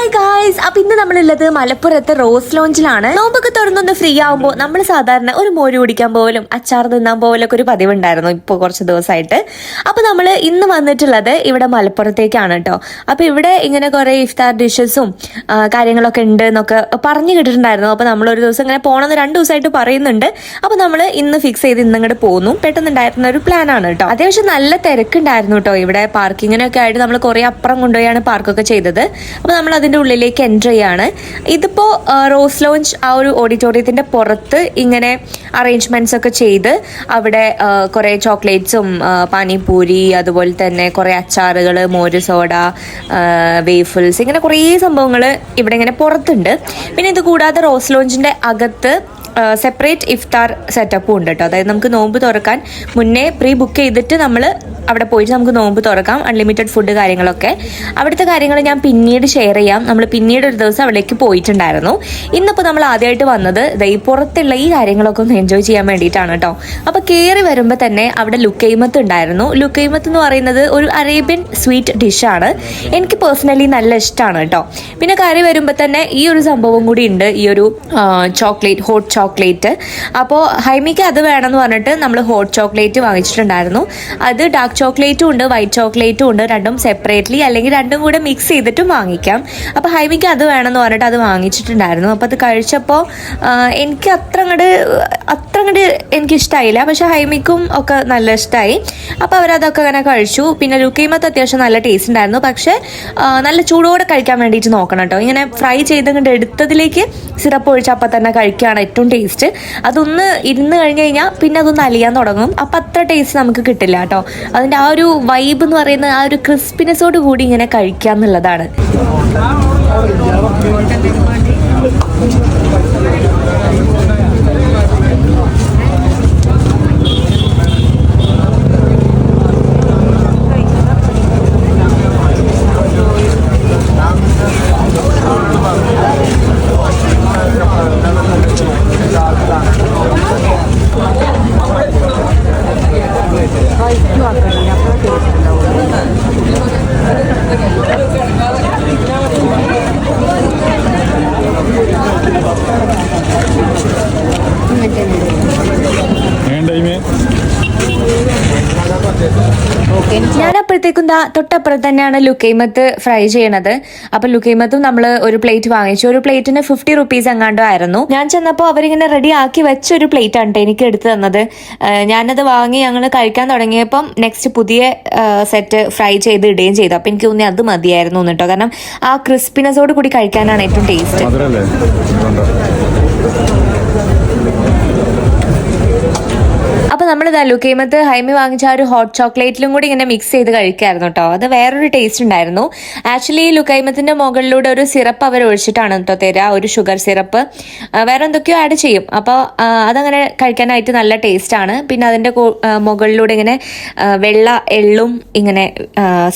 Hi guys അപ്പൊ ഇന്ന് നമ്മളുള്ളത് മലപ്പുറത്തെ റോസ് ലോഞ്ചിലാണ്. നോമ്പൊക്കെ തുറന്നൊന്ന് ഫ്രീ ആവുമ്പോൾ നമ്മൾ സാധാരണ ഒരു മോര് കുടിക്കാൻ പോലും അച്ചാർ തിന്നാൻ പോലൊക്കെ ഒരു പതിവുണ്ടായിരുന്നു ഇപ്പോൾ കുറച്ച് ദിവസമായിട്ട് അപ്പൊ നമ്മൾ ഇന്ന് വന്നിട്ടുള്ളത് ഇവിടെ മലപ്പുറത്തേക്കാണ് കേട്ടോ അപ്പൊ ഇവിടെ ഇങ്ങനെ കുറെ ഇഫ്താർ ഡിഷസും കാര്യങ്ങളൊക്കെ ഉണ്ട് എന്നൊക്കെ പറഞ്ഞു കേട്ടിട്ടുണ്ടായിരുന്നു. അപ്പൊ നമ്മൾ ഒരു ദിവസം ഇങ്ങനെ പോകണമെന്ന് രണ്ട് ദിവസമായിട്ട് പറയുന്നുണ്ട്. അപ്പൊ നമ്മൾ ഇന്ന് ഫിക്സ് ചെയ്ത് ഇന്ന് ഇങ്ങോട്ട് പോന്നു. പെട്ടെന്നുണ്ടായിരുന്ന ഒരു പ്ലാൻ ആണ് കേട്ടോ അത്യാവശ്യം നല്ല തിരക്കുണ്ടായിരുന്നു കേട്ടോ ഇവിടെ പാർക്കിങ്ങിനൊക്കെ ആയിട്ട് നമ്മൾ കുറെ അപ്പുറം കൊണ്ടുപോയാണ് പാർക്കൊക്കെ ചെയ്തത്. അപ്പൊ നമ്മൾ അതിന്റെ ഉള്ളിലേക്ക് എന്റർ ചെയ്യാണ് ഇതിപ്പോൾ റോസ് ലോഞ്ച് ആ ഒരു ഓഡിറ്റോറിയത്തിന്റെ പുറത്ത് ഇങ്ങനെ അറേഞ്ച്മെന്റ്സ് ഒക്കെ ചെയ്ത് അവിടെ കുറേ ചോക്ലേറ്റ്സും പാനിപൂരി അതുപോലെ തന്നെ കുറേ അച്ചാറുകൾ മോര് സോഡ വേഫിൾസ് ഇങ്ങനെ കുറേ സംഭവങ്ങൾ ഇവിടെ ഇങ്ങനെ പുറത്തുണ്ട്. പിന്നെ ഇത് കൂടാതെ റോസ് ലോഞ്ചിന്റെ അകത്ത് സെപ്പറേറ്റ് ഇഫ്താർ സെറ്റപ്പും ഉണ്ട് കേട്ടോ അതായത് നമുക്ക് നോമ്പ് തുറക്കാൻ മുന്നേ പ്രീ ബുക്ക് ചെയ്തിട്ട് നമ്മൾ അവിടെ പോയിട്ട് നമുക്ക് നോമ്പ് തുറക്കാം അൺലിമിറ്റഡ് ഫുഡ് കാര്യങ്ങളൊക്കെ. അവിടുത്തെ കാര്യങ്ങൾ ഞാൻ പിന്നീട് ഷെയർ ചെയ്യാം. നമ്മൾ പിന്നീട് ഒരു ദിവസം അവിടേക്ക് പോയിട്ടുണ്ടായിരുന്നു. ഇന്നിപ്പോൾ നമ്മൾ ആദ്യമായിട്ട് വന്നത് ഈ പുറത്തുള്ള ഈ കാര്യങ്ങളൊക്കെ ഒന്ന് എൻജോയ് ചെയ്യാൻ വേണ്ടിയിട്ടാണ് കേട്ടോ അപ്പോൾ കയറി വരുമ്പോൾ തന്നെ അവിടെ ലുക്കൈമത്ത് ഉണ്ടായിരുന്നു. ലുക്കൈമത്ത് എന്ന് പറയുന്നത് ഒരു അറേബ്യൻ സ്വീറ്റ് ഡിഷാണ് എനിക്ക് പേഴ്സണലി നല്ല ഇഷ്ടമാണ് കേട്ടോ പിന്നെ കയറി വരുമ്പോൾ തന്നെ ഈ ഒരു സംഭവം കൂടി ഉണ്ട്. ഈ ഒരു ചോക്ലേറ്റ് ഹോട്ട് ചോക്ലേറ്റ്. അപ്പോൾ ഹൈമിക്ക് അത് വേണമെന്ന് പറഞ്ഞിട്ട് നമ്മൾ ഹോട്ട് ചോക്ലേറ്റ് വാങ്ങിച്ചിട്ടുണ്ടായിരുന്നു. അത് ഡാർക്ക് ചോക്ലേറ്റും ഉണ്ട് വൈറ്റ് ചോക്ലേറ്റും ഉണ്ട് രണ്ടും സെപ്പറേറ്റ്ലി അല്ലെങ്കിൽ രണ്ടും കൂടെ മിക്സ് ചെയ്തിട്ടും വാങ്ങിക്കാം. അപ്പോൾ ഹൈമിക്ക് അത് വേണമെന്ന് പറഞ്ഞിട്ട് അത് വാങ്ങിച്ചിട്ടുണ്ടായിരുന്നു. അപ്പോൾ അത് കഴിച്ചപ്പോൾ എനിക്ക് അത്ര അങ്ങോട്ട് അത്ര അങ്ങോട്ട് എനിക്ക് ഇഷ്ടമായില്ല പക്ഷെ ഹൈമിക്കും ഒക്കെ നല്ല ഇഷ്ടമായി അപ്പോൾ അവരതൊക്കെ അങ്ങനെ കഴിച്ചു. പിന്നെ ലുക്കീമത്ത് അത്യാവശ്യം നല്ല ടേസ്റ്റ് ഉണ്ടായിരുന്നു. പക്ഷേ നല്ല ചൂടോടെ കഴിക്കാൻ വേണ്ടിയിട്ട് നോക്കണം കേട്ടോ. ഇങ്ങനെ ഫ്രൈ ചെയ്ത് കണ്ട് എടുത്തതിലേക്ക് സിറപ്പ് ഒഴിച്ച് അപ്പം തന്നെ കഴിക്കുകയാണ് ഏറ്റവും ടേസ്റ്റ് അതൊന്ന് ഇരുന്ന് കഴിഞ്ഞ് കഴിഞ്ഞാൽ പിന്നെ അതൊന്ന് അലിയാൻ തുടങ്ങും. അപ്പം അത്ര ടേസ്റ്റ് നമുക്ക് കിട്ടില്ല കേട്ടോ. അതിന്റെ ആ ഒരു വൈബ് എന്ന് പറയുന്നത് ആ ഒരു ക്രിസ്പിനെസ്സോട് കൂടി ഇങ്ങനെ കഴിക്കുക എന്നുള്ളതാണ് ഞാൻ അപ്പോഴത്തേക്കും തൊട്ടപ്പുറത്ത് തന്നെയാണ് ലുക്കൈമത്ത് ഫ്രൈ ചെയ്യണത്. അപ്പൊ ലുക്കൈമത്തും നമ്മൾ ഒരു പ്ലേറ്റ് വാങ്ങിച്ചു. ഒരു പ്ലേറ്റിന് ഫിഫ്റ്റി റുപ്പീസ് എങ്ങാണ്ടോ ആയിരുന്നു. ഞാൻ ചെന്നപ്പോൾ അവരിങ്ങനെ റെഡി ആക്കി വെച്ച ഒരു പ്ലേറ്റ് ആണ് എനിക്ക് എടുത്തു തന്നത്. ഞാനത് വാങ്ങി ഞങ്ങൾ കഴിക്കാൻ തുടങ്ങിയപ്പം നെക്സ്റ്റ് പുതിയ സെറ്റ് ഫ്രൈ ചെയ്ത് ഇടുകയും ചെയ്തു. അപ്പൊ എനിക്ക് തോന്നി അത് മതിയായിരുന്നു കേട്ടോ കാരണം ആ ക്രിസ്പിനെസോട് കൂടി കഴിക്കാനാണ് ഏറ്റവും ടേസ്റ്റ് അപ്പോൾ നമ്മൾ ഇത് അലുക്കേമത്ത് ഹൈമി വാങ്ങിച്ച ഒരു ഹോട്ട് ചോക്ലേറ്റിലും കൂടി ഇങ്ങനെ മിക്സ് ചെയ്ത് കഴിക്കായിരുന്നു കേട്ടോ അത് വേറൊരു ടേസ്റ്റ് ഉണ്ടായിരുന്നു. ആക്ച്വലി ലുക്കൈമത്തിന്റെ മുകളിലൂടെ ഒരു സിറപ്പ് അവർ ഒഴിച്ചിട്ടാണ് കേട്ടോ തരിക ഒരു ഷുഗർ സിറപ്പ് വേറെ എന്തൊക്കെയോ ആഡ് ചെയ്യും. അപ്പോൾ അതങ്ങനെ കഴിക്കാനായിട്ട് നല്ല ടേസ്റ്റ് ആണ്. പിന്നെ അതിന്റെ മുകളിലൂടെ ഇങ്ങനെ വെള്ള എള്ളും ഇങ്ങനെ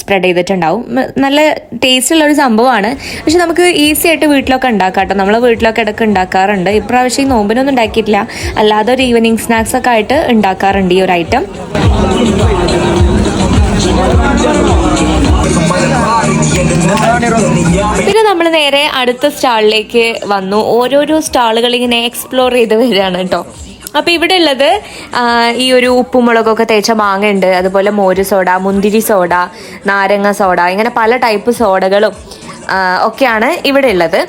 സ്പ്രെഡ് ചെയ്തിട്ടുണ്ടാവും. നല്ല ടേസ്റ്റ് ഉള്ള ഒരു സംഭവമാണ്. പക്ഷെ നമുക്ക് ഈസി ആയിട്ട് വീട്ടിലൊക്കെ ഉണ്ടാക്കാം കേട്ടോ നമ്മൾ വീട്ടിലൊക്കെ ഇടയ്ക്ക് ഉണ്ടാക്കാറുണ്ട്. ഇപ്രാവശ്യം നോമ്പിനൊന്നും ഉണ്ടാക്കിയിട്ടില്ല. അല്ലാതെ ഒരു ഈവനിങ് സ്നാക്സ് ഒക്കെ ആയിട്ട് ഉണ്ടാക്കാറുണ്ട് ഈ ഒരു ഐറ്റം പിന്നെ നമ്മൾ നേരെ അടുത്ത സ്റ്റാളിലേക്ക് വന്നു. ഓരോരോ സ്റ്റാളുകൾ ഇങ്ങനെ എക്സ്പ്ലോർ ചെയ്ത് വരികയാണ് കേട്ടോ. അപ്പൊ ഇവിടെ ഉള്ളത് ഈ ഒരു ഉപ്പുമുളകൊക്കെ തേച്ച മാങ്ങ ഉണ്ട്. അതുപോലെ മോര് സോഡ മുന്തിരി സോഡ നാരങ്ങ സോഡ ഇങ്ങനെ പല ടൈപ്പ് സോഡകളും ഒക്കെയാണ് ഇവിടെ ഉള്ളത്.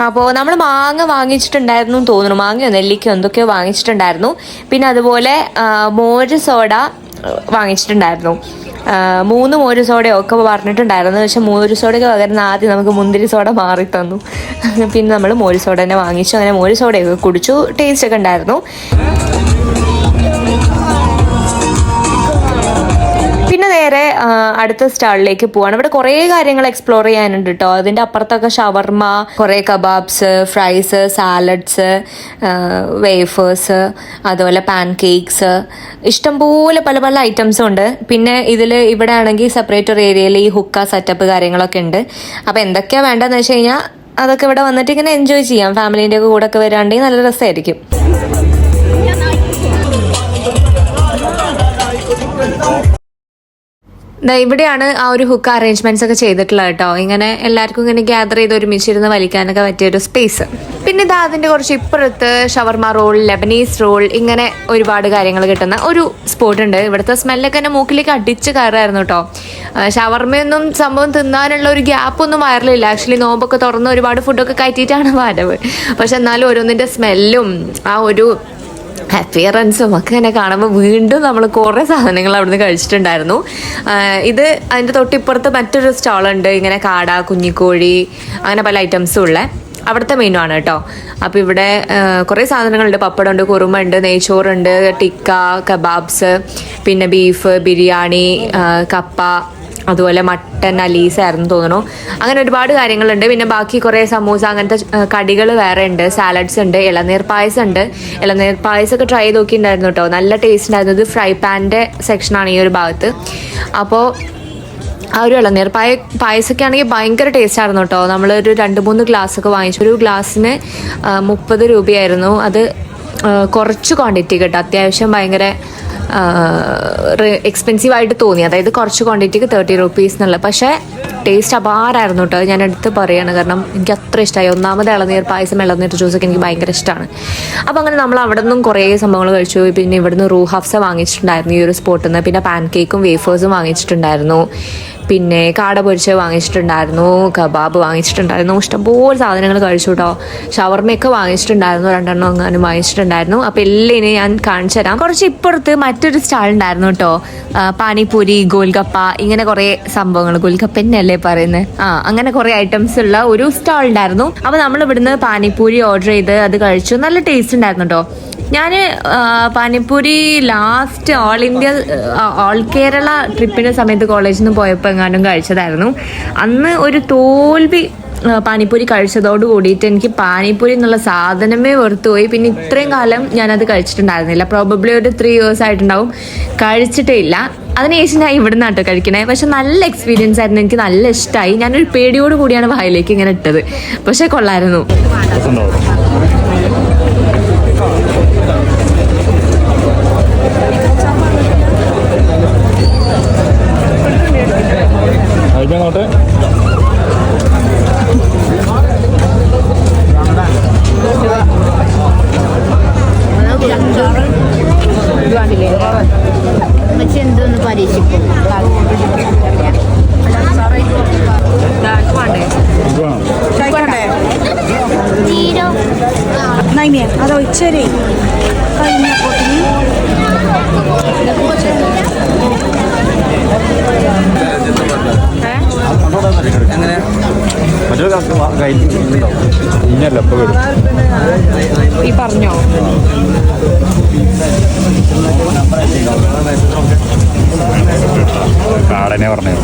അപ്പോൾ നമ്മൾ മാങ്ങ വാങ്ങിച്ചിട്ടുണ്ടായിരുന്നു തോന്നുന്നു. മാങ്ങയോ നെല്ലിക്കോ എന്തൊക്കെയോ വാങ്ങിച്ചിട്ടുണ്ടായിരുന്നു. പിന്നെ അതുപോലെ മോര് സോഡ വാങ്ങിച്ചിട്ടുണ്ടായിരുന്നു. മൂന്ന് മോര് സോഡയോ ഒക്കെ പറഞ്ഞിട്ടുണ്ടായിരുന്നു. പക്ഷെ മോര് സോഡയ്ക്ക് പകരം ആദ്യം നമുക്ക് മുന്തിരി സോഡ മാറി തന്നു. പിന്നെ നമ്മൾ മോര് സോഡ തന്നെ വാങ്ങിച്ചു. അങ്ങനെ മോര് സോഡയൊക്കെ കുടിച്ചു. ടേസ്റ്റ് ഒക്കെ ഉണ്ടായിരുന്നു. നേരെ അടുത്ത സ്റ്റാളിലേക്ക് പോവാണ്. ഇവിടെ കുറേ കാര്യങ്ങൾ എക്സ്പ്ലോർ ചെയ്യാനുണ്ട് കേട്ടോ അതിന്റെ അപ്പുറത്തൊക്കെ ഷവർമ കുറേ കബാബ്സ് ഫ്രൈസ് സാലഡ്സ് വേഫേഴ്സ് അതുപോലെ പാൻ കേക്ക്സ് ഇഷ്ടംപോലെ പല പല ഐറ്റംസും ഉണ്ട്. പിന്നെ ഇതിൽ ഇവിടെ ആണെങ്കിൽ സെപ്പറേറ്റ് ഒരു ഏരിയയിൽ ഈ ഹുക്ക സെറ്റപ്പ് കാര്യങ്ങളൊക്കെ ഉണ്ട്. അപ്പോൾ എന്തൊക്കെയാ വേണ്ടതെന്ന് വെച്ച് കഴിഞ്ഞാൽ അതൊക്കെ ഇവിടെ വന്നിട്ട് ഇങ്ങനെ എൻജോയ് ചെയ്യാം. ഫാമിലീന്റെ കൂടെ ഒക്കെ വരാണ്ടെങ്കിൽ നല്ല രസമായിരിക്കും ഇവിടെയാണ് ആ ഒരു ഹുക്ക് അറേഞ്ച്മെന്റ്സ് ഒക്കെ ചെയ്തിട്ടുള്ളത് കേട്ടോ. ഇങ്ങനെ എല്ലാവർക്കും ഇങ്ങനെ ഗ്യാദർ ചെയ്ത് ഒരുമിച്ചിരുന്ന് വലിക്കാനൊക്കെ പറ്റിയ ഒരു സ്പേസ് പിന്നെ ഇതാ അതിന്റെ കുറച്ച് ഇപ്പുറത്ത് ഷവർമ റോൾ ലെബനീസ് റോൾ ഇങ്ങനെ ഒരുപാട് കാര്യങ്ങൾ കിട്ടുന്ന ഒരു സ്പോട്ട് ഉണ്ട്. ഇവിടുത്തെ സ്മെല്ലൊക്കെ എന്നെ മൂക്കിലേക്ക് അടിച്ച് കയറായിരുന്നു കേട്ടോ. ഷവർമയൊന്നും സംഭവം തിന്നാനുള്ള ഒരു ഗ്യാപ്പ് ഒന്നും വയറിലില്ല. ആക്ച്വലി നോമ്പൊക്കെ തുറന്ന് ഒരുപാട് ഫുഡൊക്കെ കയറ്റിയിട്ടാണ് വരവ്. പക്ഷെ എന്നാലും ഓരോന്നിന്റെ സ്മെല്ലും ആ ഒരു അപ്പിയറൻസും ഒക്കെ ഇങ്ങനെ കാണുമ്പോൾ വീണ്ടും നമ്മൾ കുറേ സാധനങ്ങൾ അവിടുന്ന് കഴിച്ചിട്ടുണ്ടായിരുന്നു. ഇത് അതിന്റെ തൊട്ടിപ്പുറത്ത് മറ്റൊരു സ്റ്റാളുണ്ട്. ഇങ്ങനെ കാട കുഞ്ഞിക്കോഴി അങ്ങനെ പല ഐറ്റംസും ഉള്ള. അവിടുത്തെ ആണ് കേട്ടോ. അപ്പോൾ ഇവിടെ കുറേ സാധനങ്ങളുണ്ട്. പപ്പടമുണ്ട് കുറുമ ഉണ്ട് നെയ്ച്ചോറുണ്ട് ടിക്ക കബാബ്സ് പിന്നെ ബീഫ് ബിരിയാണി കപ്പ അതുപോലെ മട്ടൻ അലീസ് ആയിരുന്നു തോന്നുന്നു. അങ്ങനെ ഒരുപാട് കാര്യങ്ങളുണ്ട്. പിന്നെ ബാക്കി കുറേ സമൂസ അങ്ങനത്തെ കടികൾ വേറെ ഉണ്ട്. സാലഡ്സ് ഉണ്ട് ഇളനീർ പായസം ഉണ്ട്. ഇളനീർ പായസമൊക്കെ ട്രൈ നോക്കിയിട്ടുണ്ടായിരുന്നു കേട്ടോ. നല്ല ടേസ്റ്റ് ഉണ്ടായിരുന്നു. ഇത് ഫ്രൈ പാന്റെ സെക്ഷനാണ് ഈ ഒരു ഭാഗത്ത്. അപ്പോൾ ആ ഒരു ഇളനീർ പായ പായസമൊക്കെ ആണെങ്കിൽ ഭയങ്കര ടേസ്റ്റ് ആയിരുന്നു കേട്ടോ. നമ്മളൊരു രണ്ട് മൂന്ന് ഗ്ലാസ് ഒക്കെ വാങ്ങിച്ചു. ഒരു ഗ്ലാസ്സിന് മുപ്പത് രൂപയായിരുന്നു. അത് കുറച്ച് ക്വാണ്ടിറ്റി കേട്ടോ. അത്യാവശ്യം ഭയങ്കര എക്സ്പെൻസീവ് ആയിട്ട് തോന്നി. അതായത് കുറച്ച് ക്വാണ്ടിറ്റിക്ക് തേർട്ടി റുപ്പീസ് എന്നുള്ള പക്ഷേ ടേസ്റ്റ് അപാരായിരുന്നു കേട്ടോ ഞാൻ എടുത്ത് പറയാണ്. കാരണം എനിക്ക് അത്ര ഇഷ്ടമായി ഒന്നാമത് ഇളനീർ പായസം ഇളനീർ ജ്യൂസൊക്കെ എനിക്ക് ഭയങ്കര ഇഷ്ടമാണ് അപ്പോൾ അങ്ങനെ നമ്മൾ അവിടെ നിന്നും കുറേ സംഭവങ്ങൾ കഴിച്ചു. പിന്നെ ഇവിടുന്ന് റൂ ഹഫ്സ വാങ്ങിച്ചിട്ടുണ്ടായിരുന്നു ഈ ഒരു സ്പോട്ടിൽ നിന്ന് പിന്നെ പാൻ കേക്കും വേഫേഴ്സും വാങ്ങിച്ചിട്ടുണ്ടായിരുന്നു. പിന്നെ കാട പൊരിച്ച് വാങ്ങിച്ചിട്ടുണ്ടായിരുന്നു. കബാബ് വാങ്ങിച്ചിട്ടുണ്ടായിരുന്നു. ഇഷ്ടംപോലെ സാധനങ്ങൾ കഴിച്ചു കേട്ടോ ഷവർമയൊക്കെ വാങ്ങിച്ചിട്ടുണ്ടായിരുന്നു. രണ്ടെണ്ണം അങ്ങനെ വാങ്ങിച്ചിട്ടുണ്ടായിരുന്നു. അപ്പോൾ എല്ലാം ഇനി ഞാൻ കാണിച്ചു തരാം. കുറച്ച് ഇപ്പുറത്ത് മറ്റൊരു സ്റ്റാൾ ഉണ്ടായിരുന്നു കേട്ടോ പാനിപൂരി ഗോൽഗപ്പ ഇങ്ങനെ കുറേ സംഭവങ്ങൾ. ഗോൽഗപ്പ തന്നെയല്ലേ പറയുന്നത്? ആ അങ്ങനെ കുറേ ഐറ്റംസ് ഉള്ള ഒരു സ്റ്റാൾ ഉണ്ടായിരുന്നു. അപ്പോൾ നമ്മൾ ഇവിടുന്ന് പാനിപൂരി ഓർഡർ ചെയ്ത് അത് കഴിച്ചു. നല്ല ടേസ്റ്റ് ഉണ്ടായിരുന്നു കേട്ടോ ഞാൻ panipuri last all India all Kerala ട്രിപ്പിന്റെ സമയത്ത് കോളേജിൽ നിന്ന് പോയപ്പോൾ എങ്ങാനും കഴിച്ചതായിരുന്നു. അന്ന് ഒരു തോൽവി പാനിപ്പൂരി കഴിച്ചതോട് കൂടിയിട്ട് എനിക്ക് പാനിപ്പൂരി എന്നുള്ള സാധനമേ വെറുത്തുപോയി പിന്നെ ഇത്രയും കാലം ഞാനത് കഴിച്ചിട്ടുണ്ടായിരുന്നില്ല. പ്രോബബ്ലി ഒരു ത്രീ ഇയേഴ്സ് ആയിട്ടുണ്ടാവും. കഴിച്ചിട്ടേ ഇല്ല. അതിനുശേഷം ഞാൻ ഇവിടെ നിന്നാട്ടോ കഴിക്കണേ. പക്ഷെ നല്ല എക്സ്പീരിയൻസ് ആയിരുന്നു. എനിക്ക് നല്ല ഇഷ്ടമായി ഞാനൊരു പേടിയോട് കൂടിയാണ് വായിലേക്ക് ഇങ്ങനെ ഇട്ടത്. പക്ഷെ കൊള്ളായിരുന്നു. ഗ്ലാസ് കഴിക്കുന്നുണ്ടാവും ഇന്നല്ല ഇപ്പൊ വരും. ഈ പറഞ്ഞോ? കാടനെ പറഞ്ഞു.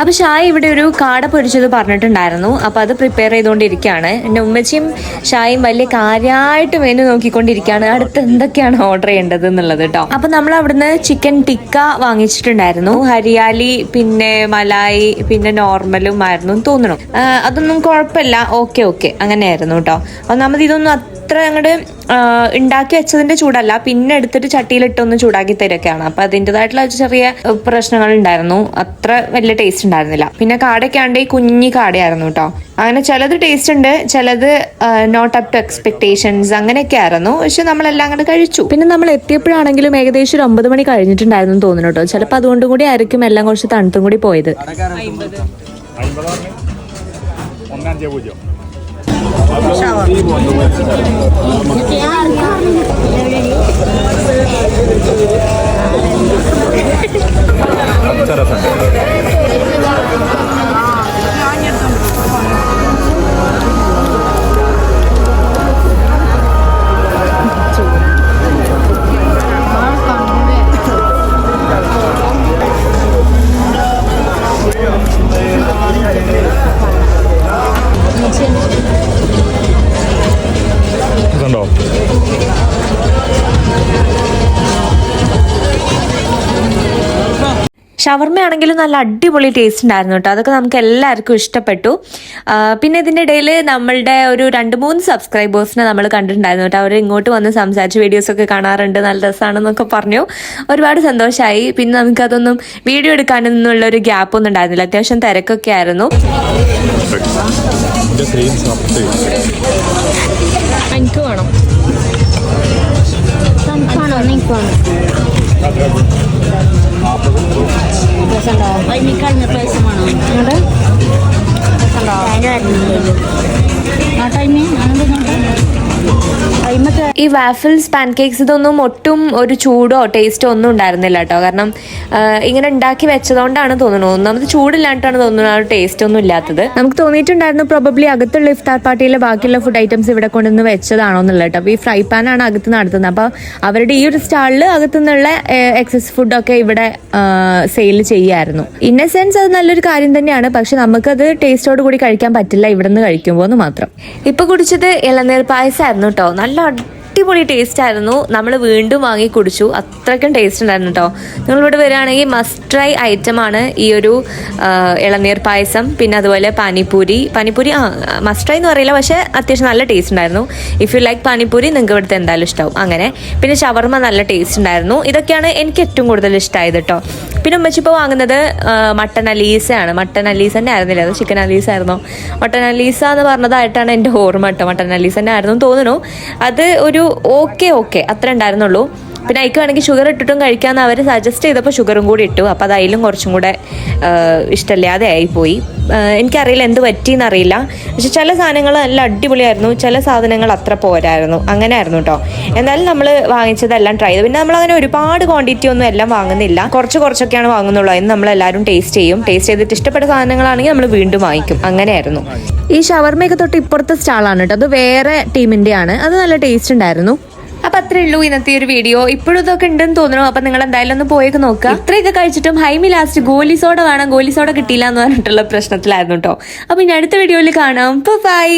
അപ്പൊ ഷായ് ഇവിടെ ഒരു കാട പൊരിച്ചത് പറഞ്ഞിട്ടുണ്ടായിരുന്നു. അപ്പൊ അത് പ്രിപ്പയർ ചെയ്തുകൊണ്ടിരിക്കുകയാണ് എന്റെ ഉമ്മച്ചിയും ഷായും വലിയ കാര്യമായിട്ട് മെനു നോക്കിക്കൊണ്ടിരിക്കുകയാണ് അടുത്ത് എന്തൊക്കെയാണ് ഓർഡർ ചെയ്യേണ്ടത് എന്നുള്ളത് കേട്ടോ അപ്പൊ നമ്മൾ അവിടുന്ന് ചിക്കൻ ടിക്ക വാങ്ങിച്ചിട്ടുണ്ടായിരുന്നു. ഹരിയാലി പിന്നെ മലായി പിന്നെ നോർമലും ആയിരുന്നു തോന്നണം അതൊന്നും കുഴപ്പമില്ല. ഓക്കെ ഓക്കെ അങ്ങനെയായിരുന്നു കേട്ടോ ഒന്നാമത് ഇതൊന്നും അത്ര അങ്ങോട്ട് ഉണ്ടാക്കി വെച്ചതിന്റെ ചൂടല്ല പിന്നെ എടുത്തിട്ട് ചട്ടിയിലിട്ടൊന്ന് ചൂടാക്കി തരൊക്കെയാണ്. അപ്പൊ അതിന്റെതായിട്ടുള്ള ചെറിയ പ്രശ്നങ്ങൾ ഉണ്ടായിരുന്നു അത്ര വലിയ ടേസ്റ്റ് ഉണ്ടായിരുന്നില്ല. പിന്നെ കാടയൊക്കെ ഈ കുഞ്ഞി കാടയായിരുന്നു കേട്ടോ അങ്ങനെ ചിലത് ടേസ്റ്റ് ഉണ്ട് ചിലത് നോട്ട് അപ് ടു എക്സ്പെക്ടേഷൻസ് അങ്ങനെയൊക്കെ ആയിരുന്നു. പക്ഷെ നമ്മളെല്ലാം അങ്ങനെ കഴിച്ചു. പിന്നെ നമ്മൾ എത്തിയപ്പോഴാണെങ്കിലും ഏകദേശം ഒരു ഒമ്പത് മണി കഴിഞ്ഞിട്ടുണ്ടായിരുന്നു എന്ന് തോന്നുന്നു കേട്ടോ ചിലപ്പോൾ അതുകൊണ്ടും കൂടി ആയിരിക്കും എല്ലാം കുറച്ച് തണുത്തും കൂടി പോയത്. ഒന്നാം തീയതി പൂജ്യം. vivo cara tu ഷവർമ്മ ആണെങ്കിലും നല്ല അടിപൊളി ടേസ്റ്റ് ഉണ്ടായിരുന്നു കേട്ടോ. അതൊക്കെ നമുക്ക് എല്ലാവർക്കും ഇഷ്ടപ്പെട്ടു. പിന്നെ ഇതിന്റെ ഇടയിൽ നമ്മളുടെ ഒരു രണ്ട് മൂന്ന് സബ്സ്ക്രൈബേഴ്സിനെ നമ്മൾ കണ്ടിട്ടുണ്ടായിരുന്നു കേട്ടോ. അവർ ഇങ്ങോട്ട് വന്ന് സംസാരിച്ച് വീഡിയോസൊക്കെ കാണാറുണ്ട്. നല്ല രസമാണെന്നൊക്കെ പറഞ്ഞു. ഒരുപാട് സന്തോഷമായി പിന്നെ നമുക്കതൊന്നും വീഡിയോ എടുക്കാനൊന്നുള്ള ഒരു ഗ്യാപ്പ് ഒന്നും ഉണ്ടായിരുന്നില്ല. അത്യാവശ്യം തിരക്കൊക്കെ ആയിരുന്നു. എനിക്ക് വേണം. തണുപ്പാണോ നിൽക്കുവാണോ അതിന് കഴിഞ്ഞ പ്രാവശ്യമാണോ ആ ടൈമേ അയിമത്തെ ഈ വാഫിൾസ് പാൻകേക്സ് ഇതൊന്നും ഒട്ടും ഒരു ചൂടോ ടേസ്റ്റോ ഒന്നും ഉണ്ടായിരുന്നില്ല കേട്ടോ. കാരണം ഇങ്ങനെ ഉണ്ടാക്കി വെച്ചതുകൊണ്ടാണ് തോന്നുന്നത് ഒന്നാമത് ചൂടില്ലാണ്ടാണ് തോന്നുന്നത് ആ ടേസ്റ്റ് ഒന്നും ഇല്ലാത്തത്. നമുക്ക് തോന്നിയിട്ടുണ്ടായിരുന്നു പ്രോബബ്ലി അകത്തുള്ള ഇഫ്താർ പാർട്ടിയിലെ ബാക്കിയുള്ള ഫുഡ് ഐറ്റംസ് ഇവിടെ കൊണ്ടുവന്ന് വെച്ചതാണോ എന്നുള്ളത് കേട്ടോ. അപ്പോൾ ഈ ഫ്രൈ പാനാണ് അകത്ത് നടത്തുന്നത്. അപ്പോൾ അവരുടെ ഈ ഒരു സ്റ്റാളിൽ അകത്തു നിന്നുള്ള എക്സസ് ഫുഡൊക്കെ ഇവിടെ സെയിൽ ചെയ്യായിരുന്നു. ഇൻ എ സെൻസ് അത് നല്ലൊരു കാര്യം തന്നെയാണ്. പക്ഷെ നമുക്കത് ടേസ്റ്റോട് കൂടി കഴിക്കാൻ പറ്റില്ല ഇവിടെ നിന്ന് കഴിക്കുമ്പോൾ എന്ന് മാത്രം. ഇപ്പൊ കുടിച്ചത് ഇളനീർ പായസമായിരുന്നു കേട്ടോ. നല്ല അടിപൊളി ടേസ്റ്റ് ആയിരുന്നു. നമ്മൾ വീണ്ടും വാങ്ങി കുടിച്ചു. അത്രയ്ക്കും ടേസ്റ്റ് ഉണ്ടായിരുന്നു കേട്ടോ നിങ്ങളിവിടെ വരികയാണെങ്കിൽ മസ്റ്റ് ട്രൈ ഐറ്റം ആണ് ഈ ഒരു ഇളനീർ പായസം പിന്നെ അതുപോലെ പാനിപ്പൂരി. പാനിപ്പൂരി ആ മസ്റ്റ് ട്രൈ എന്ന് പറയില്ല പക്ഷേ അത്യാവശ്യം നല്ല ടേസ്റ്റ് ഉണ്ടായിരുന്നു. ഇഫ് യു ലൈക്ക് പാനിപ്പൂരി നിങ്ങൾക്ക് ഇവിടുത്തെ എന്തായാലും ഇഷ്ടമാവും അങ്ങനെ. പിന്നെ ഷവർമ്മ നല്ല ടേസ്റ്റ് ഉണ്ടായിരുന്നു. ഇതൊക്കെയാണ് എനിക്ക് ഏറ്റവും കൂടുതൽ ഇഷ്ടമായത് കേട്ടോ പിന്നെ ഉമ്മച്ചിപ്പോൾ വാങ്ങുന്നത് മട്ടൻ അലീസയാണ്. മട്ടൻ അലീസ തന്നെ ആയിരുന്നില്ല? അത് ചിക്കൻ അലീസ ആയിരുന്നു. മട്ടൻ അലീസ എന്ന് പറഞ്ഞതായിട്ടാണ് എന്റെ ഓർമ്മ കേട്ടോ മട്ടൻ അലീസ തന്നെ ആയിരുന്നു തോന്നുന്നു. അത് ഒരു ഓക്കെ ഓക്കെ അത്ര ഉണ്ടായിരുന്നുള്ളൂ. പിന്നെ അയക്ക് വേണമെങ്കിൽ ഷുഗർ ഇട്ടിട്ടും കഴിക്കാമെന്ന് അവർ സജസ്റ്റ് ചെയ്തപ്പോൾ ഷുഗറും കൂടി ഇട്ടു. അപ്പോൾ അത് അതിലും കുറച്ചും കൂടെ ഇഷ്ടമില്ലാതെ ആയിപ്പോയി. എനിക്കറിയില്ല എന്ത് പറ്റിയെന്ന് അറിയില്ല. പക്ഷെ ചില സാധനങ്ങൾ നല്ല അടിപൊളിയായിരുന്നു. ചില സാധനങ്ങൾ അത്ര പോരായിരുന്നു. അങ്ങനെ ആയിരുന്നു കേട്ടോ. എന്നാലും നമ്മൾ വാങ്ങിച്ചതെല്ലാം ട്രൈ ചെയ്തു. പിന്നെ നമ്മൾ അങ്ങനെ ഒരുപാട് ക്വാണ്ടിറ്റി ഒന്നും എല്ലാം വാങ്ങുന്നില്ല. കുറച്ച് കുറച്ചൊക്കെയാണ് വാങ്ങുന്നുള്ളൂ. അതിന് നമ്മൾ എല്ലാവരും ടേസ്റ്റ് ചെയ്യും. ടേസ്റ്റ് ചെയ്തിട്ട് ഇഷ്ടപ്പെട്ട സാധനങ്ങളാണെങ്കിൽ നമ്മൾ വീണ്ടും വാങ്ങിക്കും. അങ്ങനെയായിരുന്നു. ഈ ഷവർമയൊക്കെ തൊട്ട് ഇപ്പുറത്തെ സ്റ്റാളാണ് കേട്ടോ. അത് വേറെ ടീമിന്റെയാണ് അത് നല്ല ടേസ്റ്റ് ഉണ്ടായിരുന്നു. അപ്പൊ അത്രേ ഉള്ളൂ ഇന്നത്തെ ഒരു വീഡിയോ ഇപ്പോഴും ഇതൊക്കെ ഉണ്ടെന്ന് തോന്നുന്നു. അപ്പൊ നിങ്ങൾ എന്തായാലും ഒന്ന് പോയൊക്കെ നോക്കാം ഇത്രയൊക്കെ കഴിച്ചിട്ടും ഹൈമി ലാസ്റ്റ് ഗോലി സോഡ വേണം. ഗോലി സോഡ കിട്ടിയില്ല എന്ന് പറഞ്ഞിട്ടുള്ള പ്രശ്നത്തിലായിരുന്നു കേട്ടോ അപ്പൊ ഇനി അടുത്ത വീഡിയോയിൽ കാണാം. ബൈ